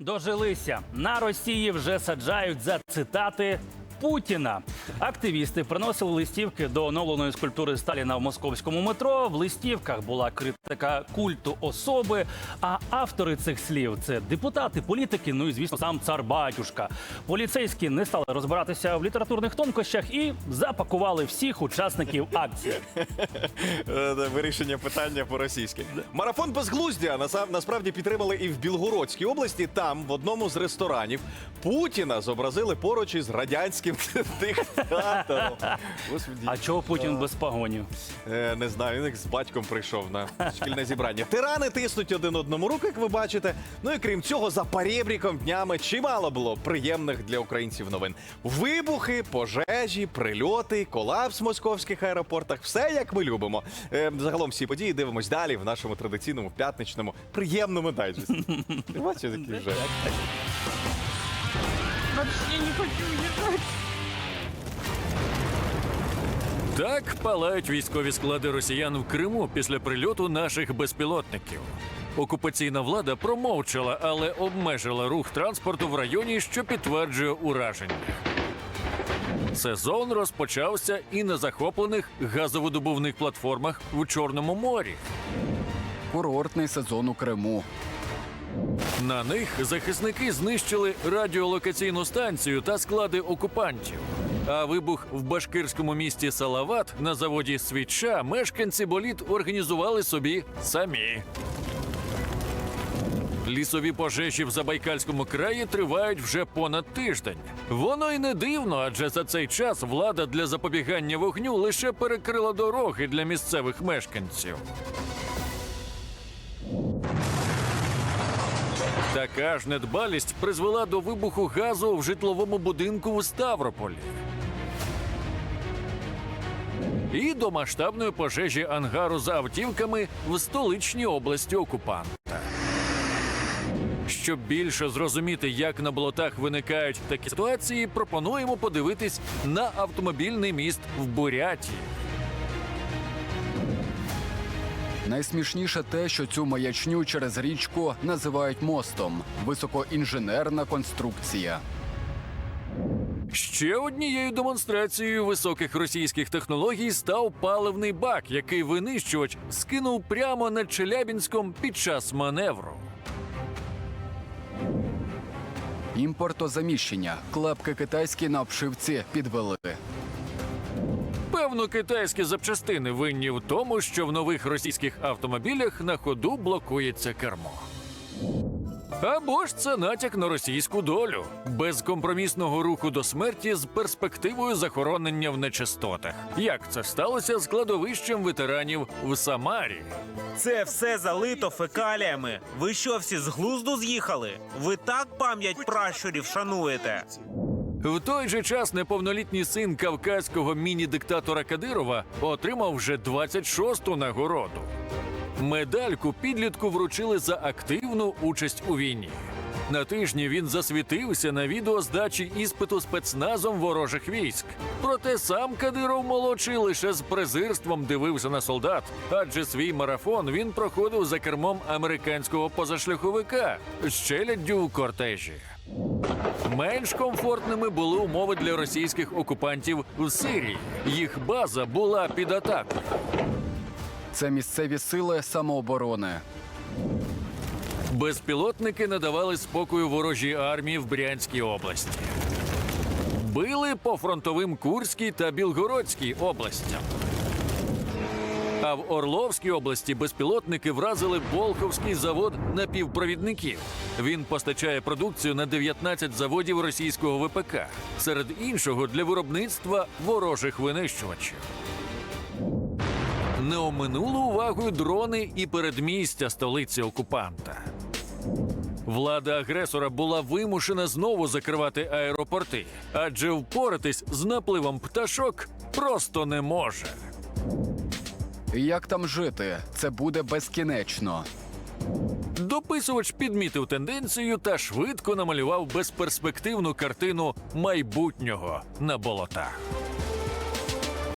Дожилися. На Росії вже саджають за цитати Путіна. Активісти приносили листівки до оновленої скульптури Сталіна в московському метро. В листівках була критика культу особи. А автори цих слів це депутати, політики. Ну і звісно, сам цар батюшка. Поліцейські не стали розбиратися в літературних тонкощах і запакували всіх учасників акції. Е, Вирішення питання по-російськи. Марафон безглуздя насправді підтримали і в Білгородській області. Там, в одному з ресторанів, Путіна зобразили поруч із радянським диктатором. Господі. А чого Путін без погонів? Е, Не знаю, він як з батьком прийшов на шкільне зібрання. Тирани тиснуть один одному руку, як ви бачите. Ну і крім цього, за перебріком днями чимало було приємних для українців новин. Вибухи, пожежі, прильоти, колапс в московських аеропортах. Все як ми любимо. Е, Загалом всі події дивимось далі в нашому традиційному п'ятничному приємному дайджесті. Ти бачиш, який вже. Так палають військові склади росіян в Криму після прильоту наших безпілотників. Окупаційна влада промовчала, але обмежила рух транспорту в районі, що підтверджує ураження. Сезон розпочався і на захоплених газовидобувних платформах в Чорному морі. Курортний сезон у Криму. На них захисники знищили радіолокаційну станцію та склади окупантів. А вибух в башкирському місті Салават на заводі Свіча мешканці боліт організували собі самі. Лісові пожежі в Забайкальському краї тривають вже понад тиждень. Воно й не дивно, адже за цей час влада для запобігання вогню лише перекрила дороги для місцевих мешканців. Така ж недбалість призвела до вибуху газу в житловому будинку у Ставрополі. І до масштабної пожежі ангару за автівками в столичній області окупанта. Щоб більше зрозуміти, як на болотах виникають такі ситуації, пропонуємо подивитись на автомобільний міст в Бурятії. Найсмішніше те, що цю маячню через річку називають мостом. Високоінженерна конструкція. Ще однією демонстрацією високих російських технологій став паливний бак, який винищувач скинув прямо над Челябінськом під час маневру. Імпортозаміщення. Клепки китайські на обшивці підвели. Певно, китайські запчастини винні в тому, що в нових російських автомобілях на ходу блокується кермо. Або ж це натяк на російську долю безкомпромісного руху до смерті з перспективою захоронення в нечистотах. Як це сталося з кладовищем ветеранів в Самарі? Це все залито фекаліями. Ви що всі з глузду з'їхали? Ви так пам'ять пращурів шануєте? В той же час неповнолітній син кавказького міні-диктатора Кадирова отримав вже 26-ту нагороду. Медальку підлітку вручили за активну участь у війні. На тижні він засвітився на відео здачі іспиту спецназом ворожих військ. Проте сам Кадиров молодший лише з презирством дивився на солдат, адже свій марафон він проходив за кермом американського позашляховика з челяддю у кортежі. Менш комфортними були умови для російських окупантів в Сирії. Їх база була під атакою. Це місцеві сили самооборони. Безпілотники не давали спокою ворожій армії в Брянській області. Били по фронтовим Курській та Білгородській областям. А в Орловській області безпілотники вразили Болховський завод напівпровідників. Він постачає продукцію на 19 заводів російського ВПК, серед іншого для виробництва ворожих винищувачів. Не оминули увагою дрони і передмістя столиці окупанта. Влада агресора була вимушена знову закривати аеропорти, адже впоратись з напливом пташок просто не може. Як там жити? Це буде безкінечно. Дописувач підмітив тенденцію та швидко намалював безперспективну картину майбутнього на болотах.